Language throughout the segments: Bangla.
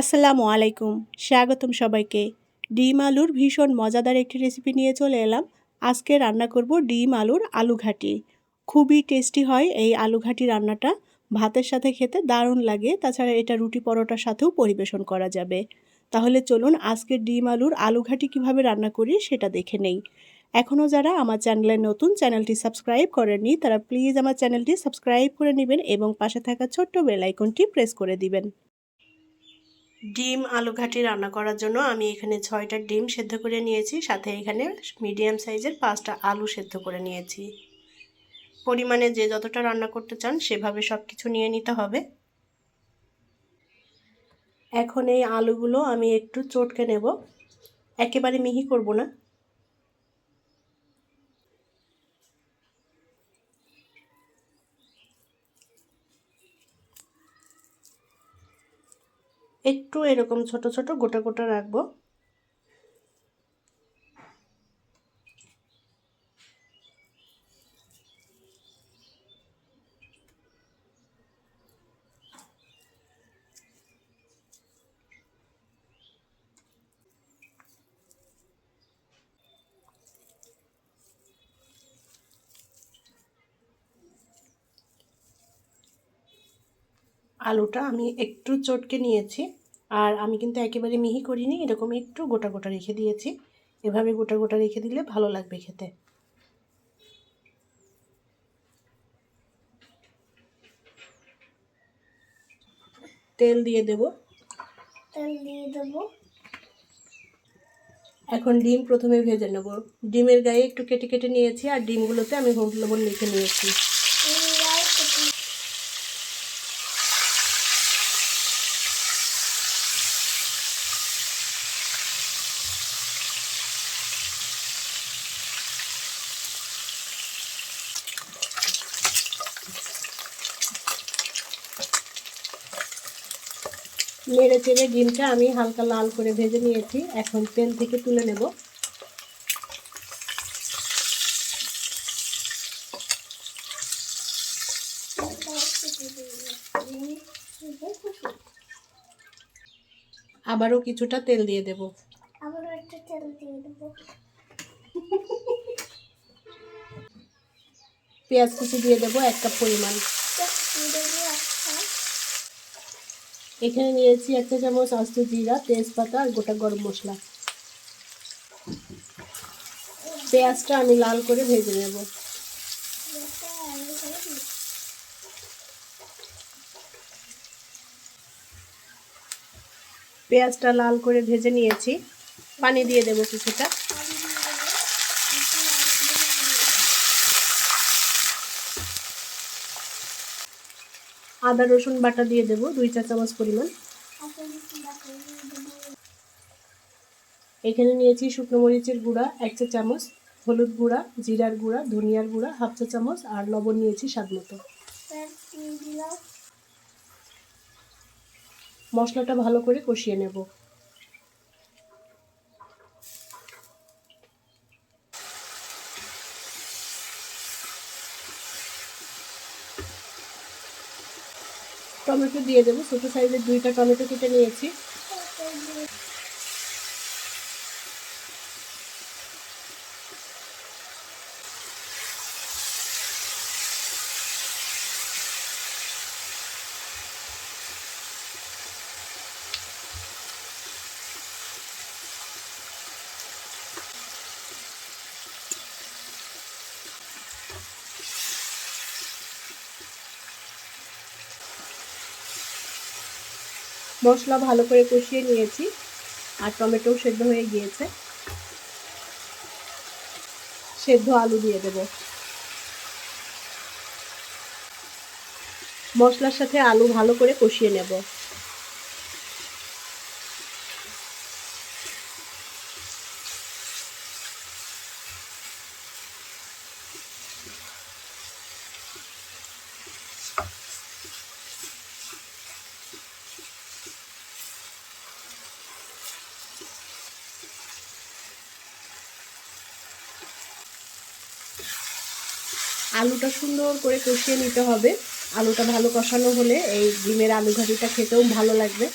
আসসালামু আলাইকুম। স্বাগতম সবাইকে। ডিম আলুর ভীষণ মজাদার একটি রেসিপি নিয়ে চলে এলাম। আজকে রান্না করব ডিম আলুর আলু ঘাটি। খুবই টেস্টি হয় এই আলু ঘাটি রান্নাটা। ভাতের সাথে খেতে দারুণ লাগে, তাছাড়া এটা রুটি পরোটার সাথেও পরিবেশন করা যাবে। তাহলে চলুন আজকে ডিম আলুর আলু ঘাটি কীভাবে রান্না করি সেটা দেখে নেই। এখনও যারা আমার চ্যানেলে নতুন চ্যানেলটি সাবস্ক্রাইব করেননি, তারা প্লিজ আমার চ্যানেলটি সাবস্ক্রাইব করে নেবেন এবং পাশে থাকা ছোট্ট বেল আইকনটি প্রেস করে দিবেন। ডিম আলু ঘাটি রান্না করার জন্য আমি এখানে ছয়টা ডিম সেদ্ধ করে নিয়েছি, সাথে এখানে মিডিয়াম সাইজের পাঁচটা আলু সেদ্ধ করে নিয়েছি। পরিমাণে যে যতটা রান্না করতে চান সেভাবে সব কিছু নিয়ে নিতে হবে। এখন এই আলুগুলো আমি একটু চটকে নেব। একেবারে মিহি করব না। একটু এরকম ছোট ছোট গোটা গোটা রাখব। আলুটা আমি একটু চটকে নিয়েছি। আর আমি কিন্তু একেবারে মিহি করিনি এরকম একটু গোটা গোটা রেখে দিয়েছি। এভাবে গোটা গোটা রেখে দিলে ভালো লাগবে খেতে। তেল দিয়ে দেব। তেল দিয়ে দেবো। এখন ডিম প্রথমে ভেজে নেব। ডিমের গায়ে একটু কেটে কেটে নিয়েছি আর ডিমগুলোতে আমি হলুদ লবণ লিখে নিয়েছি। নেড়ে চেড়ে ডিমটা আমি হালকা লাল করে ভেজে নিয়েছি। এখন তেল থেকে তুলে নেব। আবারও কিছুটা তেল দিয়ে দেব। আবারও একটু তেল দিয়ে দেবো। পেঁয়াজ কুচি দিয়ে দেবো এক কাপ পরিমাণ। এখানে নিয়েছি এক চা চামচ আস্ত জিরা, তেজপাতা আর গোটা গরম মশলা। পেঁয়াজটা আমি লাল করে ভেজে নেব। পেঁয়াজটা লাল করে ভেজে নিয়েছি। পানি দিয়ে দেবো কিছুটা। আদা, রসুন বাটা দিয়ে দেবো, দুই চা চামচ পরিমাণ। এখানে নিয়েছি শুকনো মরিচের গুঁড়া, এক চা চামচ হলুদ গুঁড়া, জিরার গুঁড়া, ধনিয়ার গুঁড়া, হাফ চা চামচ, আর লবণ নিয়েছি স্বাদ মতো। মশলাটা ভালো করে কষিয়ে নেব। টমেটো দিয়ে দেবো। ছোটো সাইজের দুইটা টমেটো কেটে নিয়েছি। মশলা ভালো করে কষিয়ে নিয়েছি আর টমেটো সেদ্ধ হয়ে গিয়েছে। সেদ্ধ আলু দিয়ে দেব। মশলার সাথে আলু ভালো করে কষিয়ে নেব। আলুটা সুন্দর করে কষিয়ে নিতে হবে। আলুটা ভালো কষানো হলে এই ডিমের আলু ঘাটিটা খেতেও ভালো লাগবে।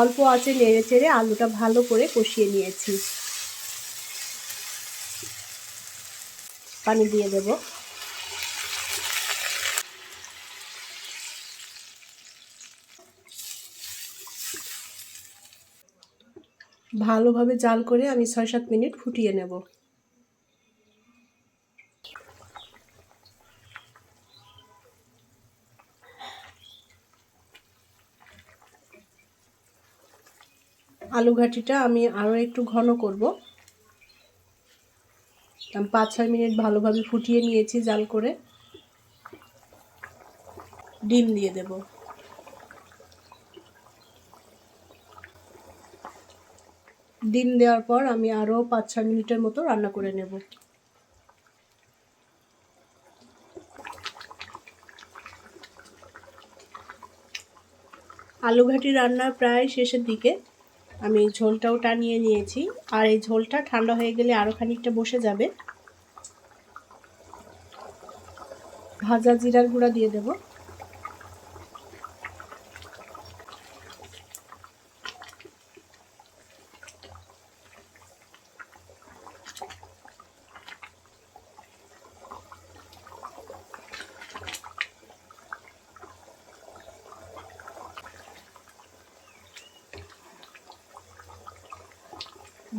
অল্প আছে নেড়ে চেড়ে আলুটা ভালো করে কষিয়ে নিয়েছি। পানি দিয়ে দেবো। ভালোভাবে জাল করে আমি ছয় সাত মিনিট ফুটিয়ে নেব। আলু ঘাটিটা আমি আরও একটু ঘন করব। পাঁচ ছয় মিনিট ভালোভাবে ফুটিয়ে নিয়েছি জাল করে। ডিম দিয়ে দেব। ডিম দেওয়ার পর আমি আরও পাঁচ ছয় মিনিটের মতো রান্না করে নেব। আলু ঘাটি রান্না প্রায় শেষের দিকে। আমি ঝোলটাও টানিয়ে নিয়েছি। আর এই ঝোলটা ঠান্ডা হয়ে গেলে আরও খানিকটা বসে যাবে। ভাজা জিরার গুঁড়া দিয়ে দেব।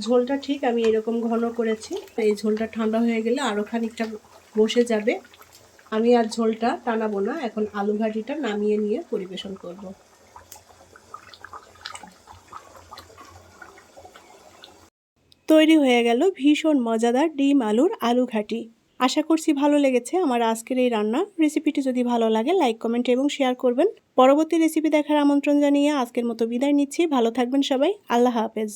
ঝোলটা ঠিক আমি এরকম ঘন করেছি। এই ঝোলটা ঠান্ডা হয়ে গেলে আরও খানিকটা বসে যাবে। আমি আর ঝোলটা টানাবো না, এখন আলু ঘাটিটা নামিয়ে নিয়ে পরিবেশন করব। তৈরি হয়ে গেল ভীষণ মজাদার ডিম আলুর আলু ঘাটি। আশা করছি ভালো লেগেছে আমার আজকের এই রান্না রেসিপিটি। যদি ভালো লাগে, লাইক, কমেন্ট এবং শেয়ার করবেন। পরবর্তী রেসিপি দেখার আমন্ত্রণ জানিয়ে আজকের মতো বিদায় নিচ্ছি। ভালো থাকবেন সবাই। আল্লাহ হাফেজ।